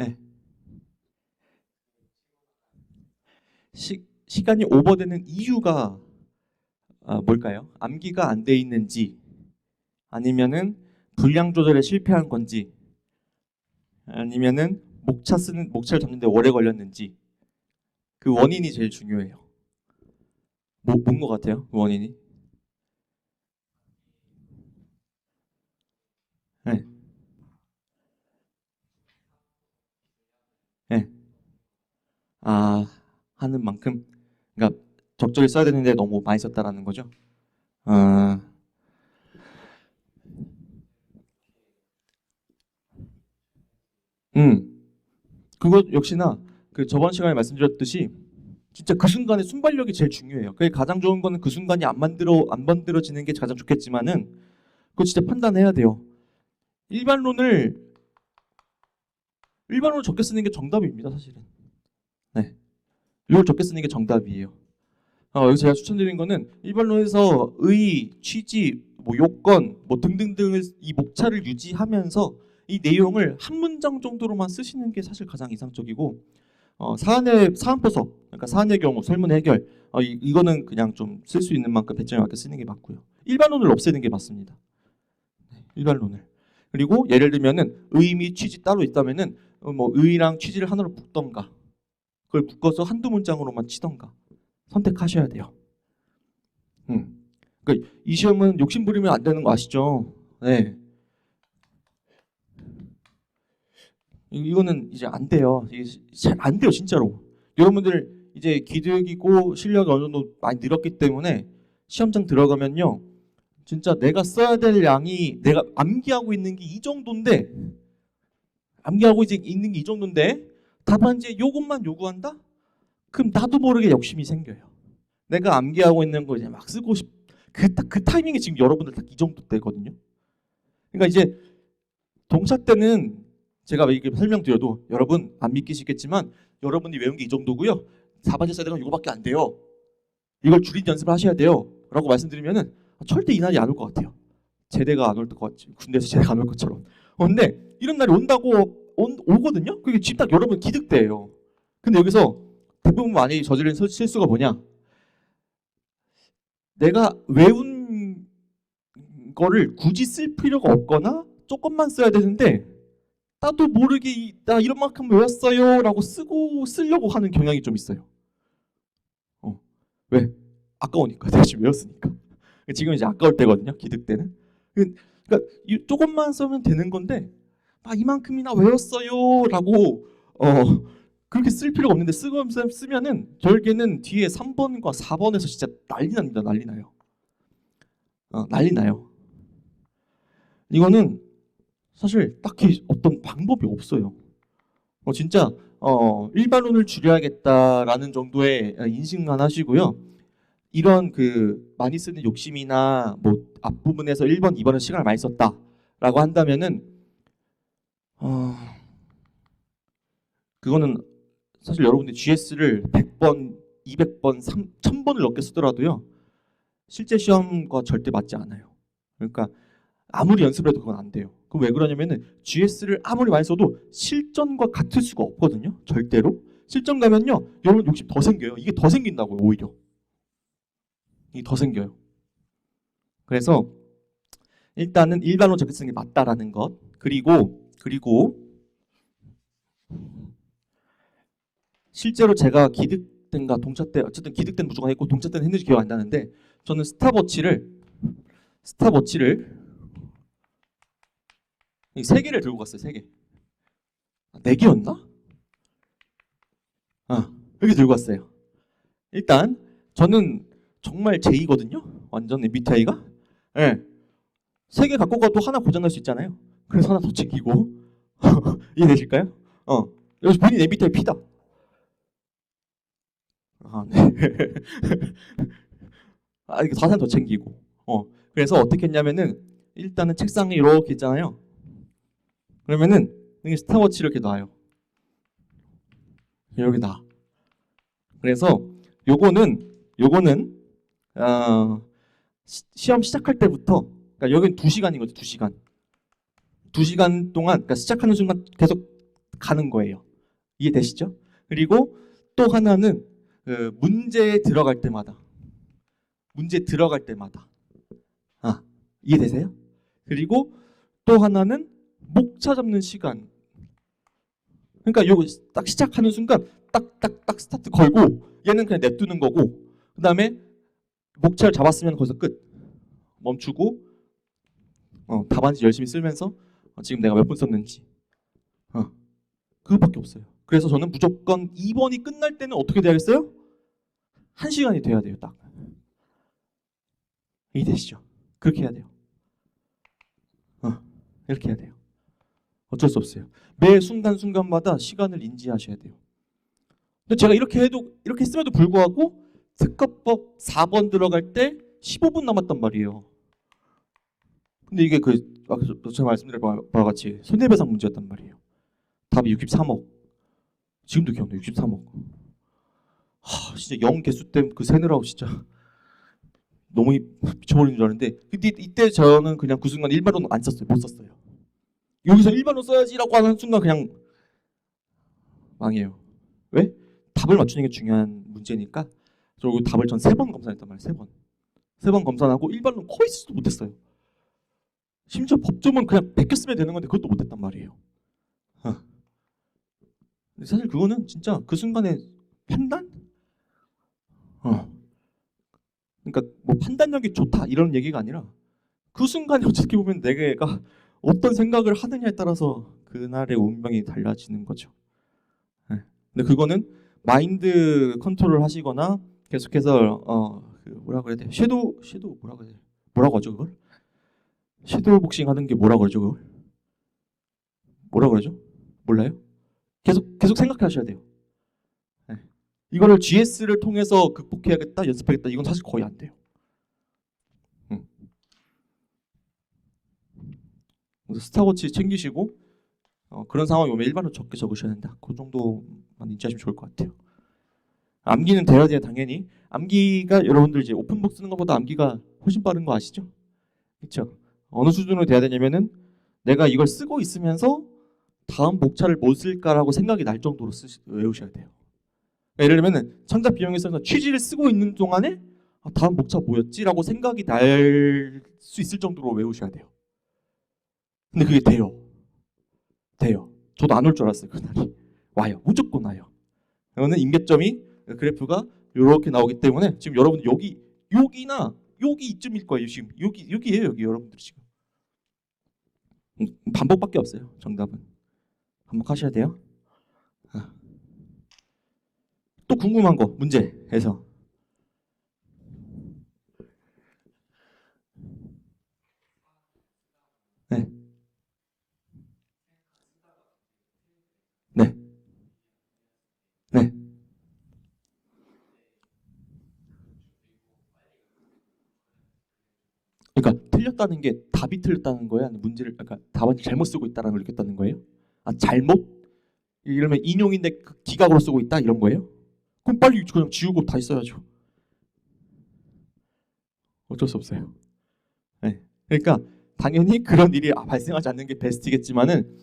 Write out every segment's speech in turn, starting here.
네. 시, 시간이 오버되는 이유가 아, 뭘까요? 암기가 안 돼 있는지 아니면은 분량 조절에 실패한 건지 아니면은 목차 쓰는 목차를 잡는데 오래 걸렸는지 그 원인이 제일 중요해요. 뭐, 뭔것 같아요? 그 원인이? 네. 네. 아, 하는 만큼, 그러니까 적절히 써야 되는데 너무 많이 썼다라는 거죠. 아, 음, 그것 역시나 그 저번 시간에 말씀드렸듯이 진짜 그 순간의 순발력이 제일 중요해요. 그게 가장 좋은 거는 그 순간이 안 만들어 안 만들어지는 게 가장 좋겠지만은 그거 진짜 판단해야 돼요. 일반론을 일반론을 적게 쓰는 게 정답입니다, 사실은. 네, 이걸 적게 쓰는 게 정답이에요. 어, 여기서 제가 추천드린 거는 일반론에서 의, 취지, 뭐 요건, 뭐 등등등을 이 목차를 유지하면서 이 내용을 한 문장 정도로만 쓰시는 게 사실 가장 이상적이고 어, 사안의 사안 포석, 그러니까 사안의 경우 설문 해결 어, 이, 이거는 그냥 좀 쓸 수 있는 만큼 배점에 맞게 쓰는 게 맞고요. 일반론을 없애는 게 맞습니다. 네, 일반론을. 그리고 예를 들면은 의미 취지 따로 있다면은 어, 뭐 의랑 취지를 하나로 묶던가 그걸 묶어서 한두 문장으로만 치던가 선택하셔야 돼요. 음. 그러니까 이 시험은 욕심 부리면 안 되는 거 아시죠? 네. 이- 이거는 이제 안 돼요. 잘 안 돼요, 진짜로. 여러분들 이제 기득이고 실력이 어느 정도 많이 늘었기 때문에 시험장 들어가면요. 진짜 내가 써야 될 양이 내가 암기하고 있는 게 이 정도인데 암기하고 이제 있는 게 이 정도인데 답안지에 요것만 요구한다? 그럼 나도 모르게 욕심이 생겨요. 내가 암기하고 있는 거 이제 막 쓰고 싶. 그딱그 타이밍이 지금 여러분들 딱 이 정도 때거든요. 그러니까 이제 동사 때는 제가 이렇게 설명드려도 여러분 안 믿기시겠지만 여러분이 외운 게 이 정도고요. 4반지 써야 되는 건 이거밖에 안 돼요. 이걸 줄인 연습을 하셔야 돼요. 라고 말씀드리면은 절대 이 날이 안 올 것 같아요. 제대가 안 올 것 같지. 군대에서 제대가 안 올 것처럼. 어, 근데 이런 날이 온다고 온, 오거든요. 그게 지금 딱 여러분 기득대예요. 근데 여기서 대부분 많이 저지른 설- 실수가 뭐냐? 내가 외운 거를 굳이 쓸 필요가 없거나 조금만 써야 되는데 나도 모르게 이- 나 이런 만큼 외웠어요 라고 쓰고 쓰려고 하는 경향이 좀 있어요. 어. 왜? 아까우니까 지금 외웠으니까. 지금 이제 아까울 때거든요. 기득 때는. 그러니까 이- 조금만 쓰면 되는 건데 막 이만큼이나 외웠어요라고 어 그렇게 쓸 필요가 없는데 쓰고 쓰- 쓰면은 결국에는 뒤에 3번과 4번에서 진짜 난리 납니다. 난리 나요. 어, 난리 나요. 이거는 사실 딱히 어떤 방법이 없어요. 어, 진짜 어, 일반론을 줄여야겠다라는 정도의 인식만 하시고요. 이런 그 많이 쓰는 욕심이나 뭐 앞부분에서 1번, 2번은 시간을 많이 썼다라고 한다면은 어, 그거는 사실 여러분들 GS를 100번, 200번, 3, 1000번을 넘게 쓰더라도요. 실제 시험과 절대 맞지 않아요. 그러니까 아무리 연습을 해도 그건 안 돼요. 그럼 왜 그러냐면은 GS를 아무리 많이 써도 실전과 같을 수가 없거든요. 절대로. 실전 가면요. 여러분 욕심 더 생겨요. 이게 더 생긴다고요, 오히려. 이게 더 생겨요. 그래서 일단은 일반론 적극성이 맞다라는 것. 그리고 그리고 실제로 제가 기득 때인가 동차 때 어쨌든 기득 때는 무조건 했고 동차 때는 했는지 기억 안 나는데 저는 스탑워치를 스탑워치를 이세 개를 들고 갔어요. 세 개. 아, 네 개였나? 아 여기 들고 왔어요. 일단 저는 정말 제이거든요. 완전 MBTI가. 예. 네. 세개 갖고 가도 하나 고장날 수 있잖아요. 그래서 하나 더 챙기고 이해되실까요? 어 여기 본인 MBTI P다. 아 네. 아 이거 더 챙기고. 어 그래서 어떻게 했냐면은 일단은 책상에 이렇게 있잖아요. 그러면은 여기 스타워치를 이렇게 놔요. 여기 놔. 그래서 요거는 요거는 어, 시, 시험 시작할 때부터 그러니까 여기는 두 시간인 거죠. 두 시간. 두 시간 동안 그러니까 시작하는 순간 계속 가는 거예요. 이해되시죠? 그리고 또 하나는 그 문제에 들어갈 때마다 문제 들어갈 때마다 아 이해되세요? 그리고 또 하나는 목차 잡는 시간 그러니까 요거 딱 시작하는 순간 딱딱딱 스타트 걸고 얘는 그냥 냅두는 거고 그 다음에 목차를 잡았으면 거기서 끝 멈추고 어, 답안지 열심히 쓰면서 어, 지금 내가 몇 분 썼는지 어, 그것밖에 없어요. 그래서 저는 무조건 2번이 끝날 때는 어떻게 돼야겠어요? 한 시간이 돼야 돼요, 딱. 이해되시죠? 그렇게 해야 돼요. 어, 이렇게 해야 돼요. 어쩔 수 없어요. 매 순간순간마다 시간을 인지하셔야 돼요. 근데 제가 이렇게 해도 이렇게 했음에도 불구하고 특허법 4번 들어갈 때 15분 남았단 말이에요. 근데 이게 그 아까 저- 제가 말씀드린 바와 같이 손해배상 문제였단 말이에요. 답이 63억. 지금도 기억나. 63억. 하, 진짜 영 개수 때문에 그 세느라고 진짜 너무 이- 미쳐버리는 줄 알았는데 근데 이때 저는 그냥 그 순간 일반론 안 썼어요. 못 썼어요. 여기서 일반론 써야지라고 하는 순간 그냥 망해요. 왜? 답을 맞추는 게 중요한 문제니까 그리고 답을 전 세 번 검사했단 말이에요. 세 번. 세 번 검사하고 일반론 거의 쓰지도 못했어요. 심지어 법조문 그냥 베꼈으면 되는 건데 그것도 못했단 말이에요. 어. 근데 사실 그거는 진짜 그 순간의 판단? 어. 그러니까 뭐 판단력이 좋다 이런 얘기가 아니라 그 순간에 어떻게 보면 내가 어떤 생각을 하느냐에 따라서 그날의 운명이 달라지는 거죠. 네. 근데 그거는 마인드 컨트롤 하시거나 계속해서 어 그 뭐라 그래야 돼? 섀도우 섀도우 뭐라 그래야 돼? 뭐라고 하죠 그걸? 섀도우 복싱 하는 게 뭐라 그러죠 그걸? 뭐라 그러죠? 몰라요? 계속 계속 생각하셔야 돼요. 네. 이거를 GS를 통해서 극복해야겠다, 연습하겠다 이건 사실 거의 안 돼요. 음. 그래서 스타워치 챙기시고 어, 그런 상황이 오면 일반으로 적게 적으셔야 된다. 그 정도만 인지하시면 좋을 것 같아요. 암기는 돼야 돼요, 당연히. 암기가 여러분들 이제 오픈북 쓰는 것보다 암기가 훨씬 빠른 거 아시죠? 그렇죠? 어느 수준으로 돼야 되냐면은 내가 이걸 쓰고 있으면서 다음 목차를 뭐 쓸까라고 생각이 날 정도로 쓰 외우셔야 돼요. 그러니까 예를 들면은 창작 비용에서 취지를 쓰고 있는 동안에 아, 다음 목차 뭐였지라고 생각이 날 수 있을 정도로 외우셔야 돼요. 근데 그게 돼요. 돼요. 저도 안 올 줄 알았어요 그날이. 와요. 무조건 와요. 그거는 임계점이 그래프가 이렇게 나오기 때문에 지금 여러분 여기 여기나 여기 이쯤일 거예요 지금 여기 여기에요 여기 여러분들 지금 음, 반복밖에 없어요 정답은 반복하셔야 돼요. 아. 또 궁금한 거 문제에서 네. 네. 네. 그러니까 틀렸다는 게 답이 틀렸다는 거예요? 아니면 문제를 그러니까 답안지 잘못 쓰고 있다라는 걸 느꼈다는 거예요? 아 잘못? 이러면 인용인데 그 기각으로 쓰고 있다 이런 거예요? 그럼 빨리 그냥 지우고 다시 써야죠. 어쩔 수 없어요. 네. 그러니까 당연히 그런 일이 아, 발생하지 않는 게 베스트겠지만은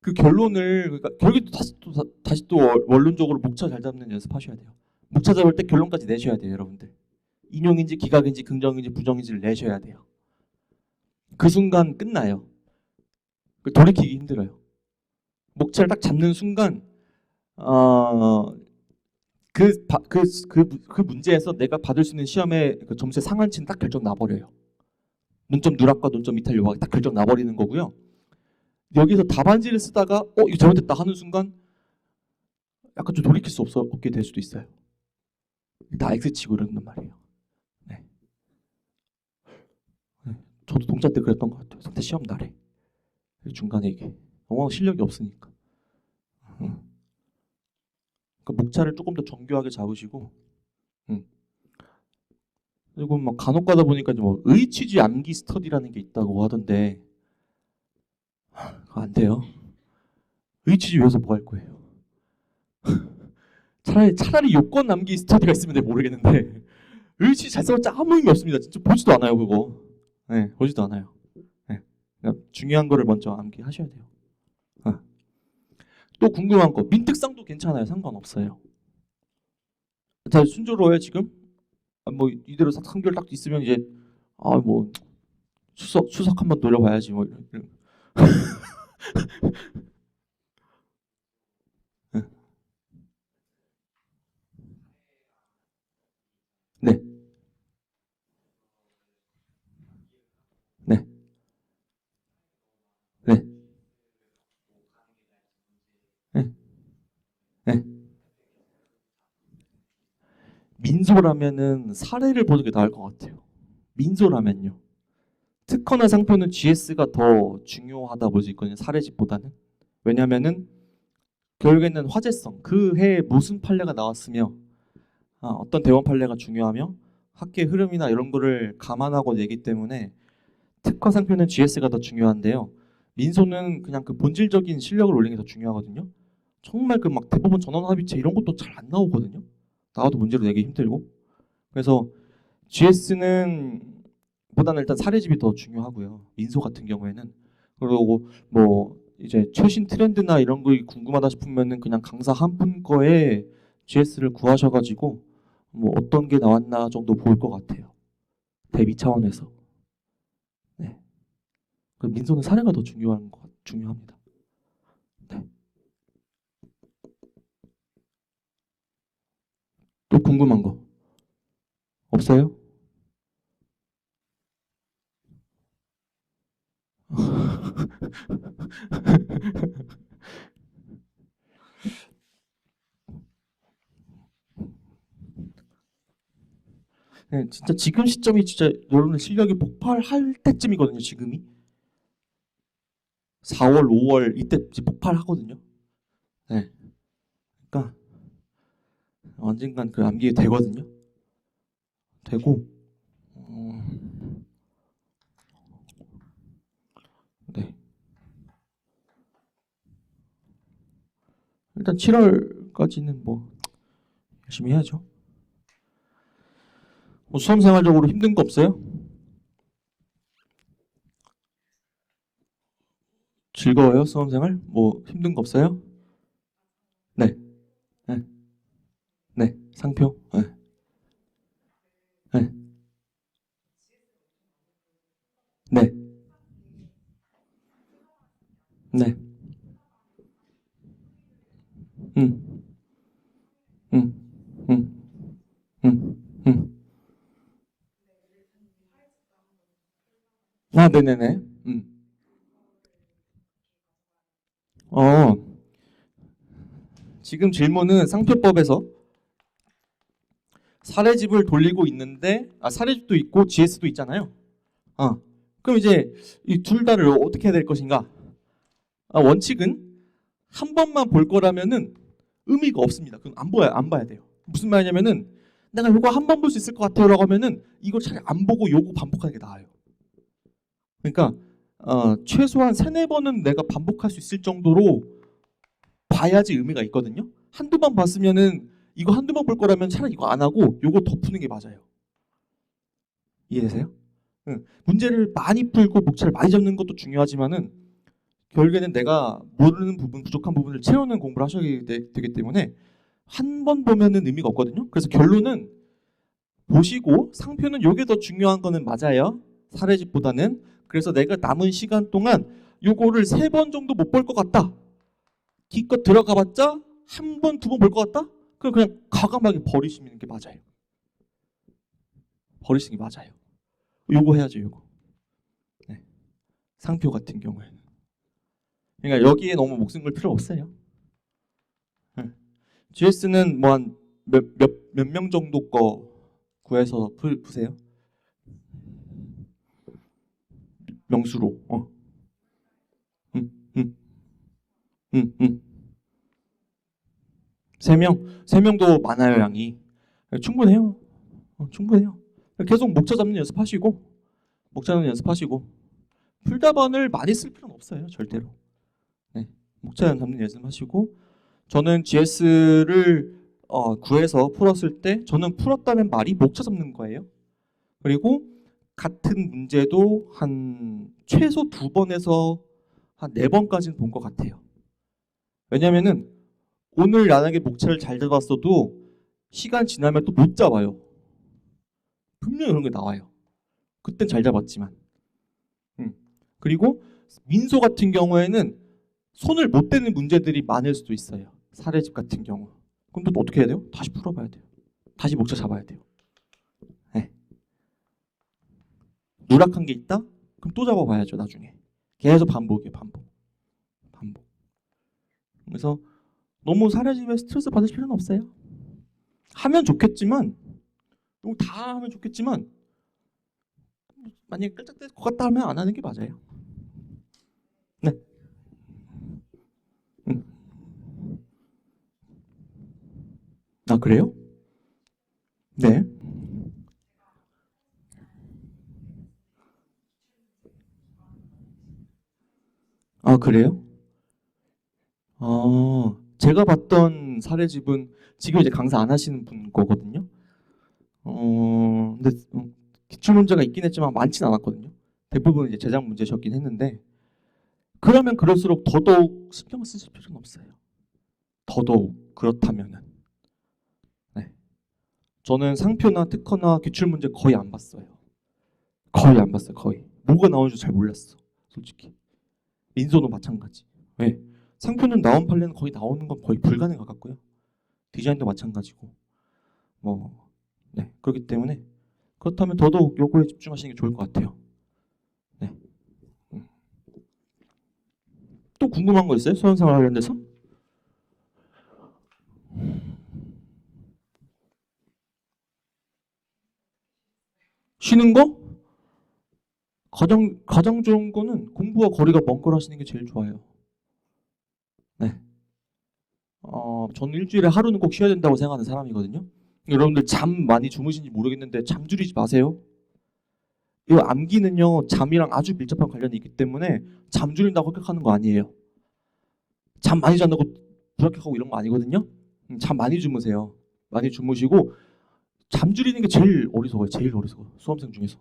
그 결론을 그러니까 결국에 또 다시 또 다- 다시 또 원- 원론적으로 목차 잘 잡는 연습하셔야 돼요. 목차 잡을 때 결론까지 내셔야 돼요, 여러분들. 인용인지 기각인지 긍정인지 부정인지를 내셔야 돼요. 그 순간 끝나요. 그 돌이키기 힘들어요. 목차를 딱 잡는 순간 어, 그, 바- 그, 그, 그 문제에서 내가 받을 수 있는 시험의 그 점수의 상한치는 딱 결정 나버려요. 논점 누락과 논점 이탈 요하가 딱 결정 나버리는 거고요. 여기서 답안지를 쓰다가 어 이거 잘못됐다 하는 순간 약간 좀 돌이킬 수 없어 없게 될 수도 있어요. 다 X 치고 이런단 말이에요. 네. 네. 저도 동자 때 그랬던 것 같아요. 상대 시험 날에 중간에 이게 영어 실력이 없으니까. 음. 그러니까 목차를 조금 더 정교하게 잡으시고, 음. 그리고 막 간혹 가다 보니까 뭐 의취지 암기 스터디라는 게 있다고 하던데 안 돼요. 의취지 위해서 뭐 할 거예요? 차라리 차라리 요건 암기 스터디가 있으면 내가 모르겠는데 의취 잘 써봤자 아무 의미 없습니다. 진짜 보지도 않아요 그거. 네, 보지도 않아요. 네. 그러니까 중요한 거를 먼저 암기하셔야 돼요. 어. 또 궁금한 거 민특상도 괜찮아요. 상관없어요. 자 순조로워요 지금? 아, 뭐 이대로 3개월 딱 있으면 이제 아뭐 추석 추석 한번 노려봐야지 뭐 이런. 이런. 네. 네. 네. 네. 네. 민소라면은 사례를 보는 게 나을 것 같아요. 민소라면요. 특허나 상표는 GS가 더 중요하다 볼수 있거든요. 사례집보다는. 왜냐면은 결국에는 화제성, 그 해에 무슨 판례가 나왔으며 아, 어떤 대원 판례가 중요하며 학계의 흐름이나 이런 거를 감안하고 내기 때문에 특허 상표는 GS가 더 중요한데요. 민소는 그냥 그 본질적인 실력을 올리는 게 더 중요하거든요. 정말 그 막 대법원 전원 합의체 이런 것도 잘 안 나오거든요. 나와도 문제로 내기 힘들고. 그래서 GS는 보다는 일단 사례집이 더 중요하고요. 민소 같은 경우에는 그리고 뭐 이제 최신 트렌드나 이런 거 궁금하다 싶으면은 그냥 강사 한 분 거에 GS를 구하셔가지고 뭐 어떤 게 나왔나 정도 볼것 같아요. 대비 차원에서. 네. 그 민소는 사례가 더 중요한 것 같- 중요합니다. 네. 또 궁금한 거 없어요? 네, 진짜 지금 시점이 진짜 여러분의 실력이 폭발할 때쯤이거든요. 지금이 4월, 5월 이때 폭발하거든요. 네, 언젠간 그 암기가 되거든요. 되고 어, 네 일단 7월까지는 뭐 열심히 해야죠. 뭐 수험 생활적으로 힘든 거 없어요? 즐거워요 수험 생활? 뭐 힘든 거 없어요? 네, 네, 네 상표, 네, 네, 네, 네, 음, 음, 음, 음, 음. 아, 네네네. 음. 어, 지금 질문은 상표법에서 사례집을 돌리고 있는데, 아, 사례집도 있고 GS도 있잖아요. 아, 그럼 이제 이 둘 다를 어떻게 해야 될 것인가? 아, 원칙은 한 번만 볼 거라면은 의미가 없습니다. 그럼 안 봐야, 안 봐야 돼요. 무슨 말이냐면은 내가 이거 한 번 볼 수 있을 것 같아요라고 하면은 이거 차라리 안 보고 요거 반복하는 게 나아요. 그러니까 어, 최소한 세네 번은 내가 반복할 수 있을 정도로 봐야지 의미가 있거든요. 한두 번 봤으면은 이거 한두 번 볼 거라면 차라리 이거 안 하고 요거 덮는 게 맞아요. 이해되세요? 응. 문제를 많이 풀고 목차를 많이 잡는 것도 중요하지만은 결국에는 내가 모르는 부분, 부족한 부분을 채우는 공부를 하셔야 되, 되기 때문에 한 번 보면은 의미가 없거든요. 그래서 결론은 보시고 상표는 요게 더 중요한 거는 맞아요. 사례집보다는 그래서 내가 남은 시간 동안 요거를 세 번 정도 못 볼 것 같다. 기껏 들어가봤자 한 번, 두 번 볼 것 같다? 그럼 그냥 과감하게 버리시는 게 맞아요. 버리시는 게 맞아요. 요거 해야죠, 요거. 네. 상표 같은 경우에는. 그러니까 여기에 너무 목숨 걸 필요 없어요. 네. GS는 뭐 한 몇 몇 몇 명 정도 거 구해서 푸, 푸세요. 명수로. 어. 응, 응, 응, 응. 세 명, 세 명도 많아요 양이. 충분해요. 어, 충분해요. 계속 목차 잡는 연습하시고, 목차 잡는 연습하시고, 풀다번을 많이 쓸 필요는 없어요 절대로. 네, 목차 잡는 연습하시고, 저는 GS를 어, 구해서 풀었을 때, 저는 풀었다는 말이 목차 잡는 거예요. 그리고 같은 문제도 한 최소 두 번에서 한 네 번까지는 본 것 같아요. 왜냐면은 오늘 만약에 목차를 잘 잡았어도 시간 지나면 또 못 잡아요. 분명히 그런 게 나와요. 그땐 잘 잡았지만. 음. 그리고 민소 같은 경우에는 손을 못 대는 문제들이 많을 수도 있어요. 사례집 같은 경우. 그럼 또 어떻게 해야 돼요? 다시 풀어봐야 돼요. 다시 목차 잡아야 돼요. 네. 누락한 게 있다? 그럼 또 잡아봐야죠 나중에. 계속 반복이에요 반복. 반복. 그래서 너무 사례집에 스트레스 받을 필요는 없어요. 하면 좋겠지만 너무 다 하면 좋겠지만 만약에 끌짝될 것 같다 하면 안 하는 게 맞아요. 네. 음. 아 그래요? 네. 아 그래요? 아 제가 봤던 사례집은 지금 이제 강사 안 하시는 분 거거든요. 어 근데 어, 기출 문제가 있긴 했지만 많지는 않았거든요. 대부분 이제 제작 문제셨긴 했는데 그러면 그럴수록 더더욱 신경 쓰실 필요는 없어요. 더더욱 그렇다면은 네. 저는 상표나 특허나 기출 문제 거의 안 봤어요. 거의 안 봤어요. 거의 뭐가 나오는지 잘 몰랐어. 솔직히 민소도 마찬가지. 왜? 상표는 나온 판례는 거의 나오는 건 거의 불가능 가깝고요. 디자인도 마찬가지고 뭐 네, 그렇기 때문에 그렇다면 더더욱 요거에 집중하시는 게 좋을 것 같아요. 네. 음. 또 궁금한 거 있어요? 수험생활 관련돼서? 쉬는 거? 가장 가장 좋은 거는 공부와 거리가 먼 걸 하시는 게 제일 좋아요. 네. 어, 저는 일주일에 하루는 꼭 쉬어야 된다고 생각하는 사람이거든요. 여러분들 잠 많이 주무신지 모르겠는데 잠 줄이지 마세요. 이 암기는요 잠이랑 아주 밀접한 관련이 있기 때문에 잠 줄인다고 합격하는 거 아니에요. 잠 많이 잔다고 불합격하고 이런 거 아니거든요. 음, 잠 많이 주무세요. 많이 주무시고 잠 줄이는 게 제일 어리석어요. 제일 어리석어. 수험생 중에서.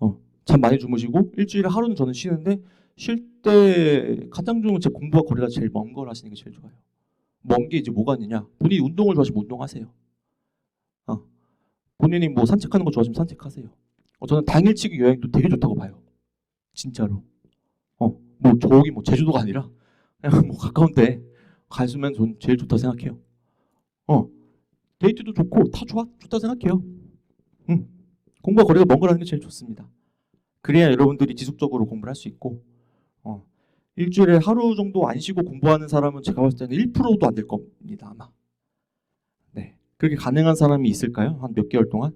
어, 잠 많이 주무시고 일주일에 하루는 저는 쉬는데 쉴 때 가장 좋은 건제 공부와 거리가 제일 먼 걸 하시는 게 제일 좋아요. 먼 게 이제 뭐가 있느냐? 본인이 운동을 좋아하시면 운동하세요. 어. 본인이 뭐 산책하는 거 좋아하시면 산책하세요. 어, 저는 당일치기 여행도 되게 좋다고 봐요. 진짜로. 어, 뭐 저기 뭐 제주도가 아니라 그냥 뭐 가까운데 가시면 전 제일 좋다 생각해요. 어, 데이트도 좋고 다 좋아 좋다 생각해요. 응. 공부와 거리가 먼 거라는 게 제일 좋습니다. 그래야 여러분들이 지속적으로 공부를 할 수 있고, 어, 일주일에 하루 정도 안 쉬고 공부하는 사람은 제가 봤을 때는 1%도 안 될 겁니다 아마. 네, 그렇게 가능한 사람이 있을까요? 한 몇 개월 동안?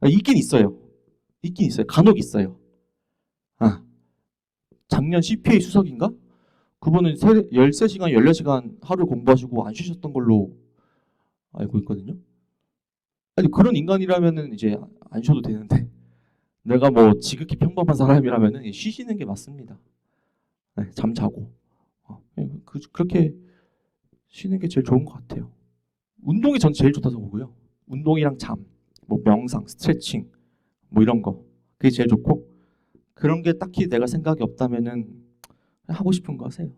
아, 있긴 있어요. 있긴 있어요. 간혹 있어요. 아, 작년 CPA 수석인가? 그분은 세, 13시간, 14시간 하루 공부하시고 안 쉬셨던 걸로 알고 있거든요. 아니 그런 인간이라면은 이제 안 쉬어도 되는데 내가 뭐 지극히 평범한 사람이라면은 쉬시는 게 맞습니다. 네, 잠 자고 어, 그, 그렇게 쉬는 게 제일 좋은 것 같아요. 운동이 전 제일 좋다고 보고요. 운동이랑 잠, 뭐 명상, 스트레칭, 뭐 이런 거 그게 제일 좋고 그런 게 딱히 내가 생각이 없다면은 하고 싶은 거 하세요.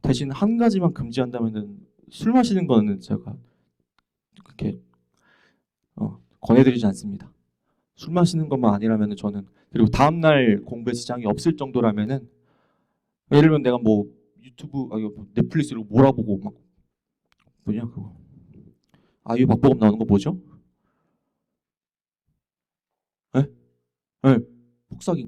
대신 한 가지만 금지한다면은 술 마시는 거는 제가 그렇게 어, 권해드리지 않습니다. 술 마시는 것만 아니라면 저는 그리고 다음 날 공부에 지장이 없을 정도라면은 예를 들면 내가 뭐 유튜브 아 이거 뭐 넷플릭스 이런 거 몰아보고 막 뭐냐 그거 아이유 박보검 나오는 거 뭐죠? 에? 에? 폭삭이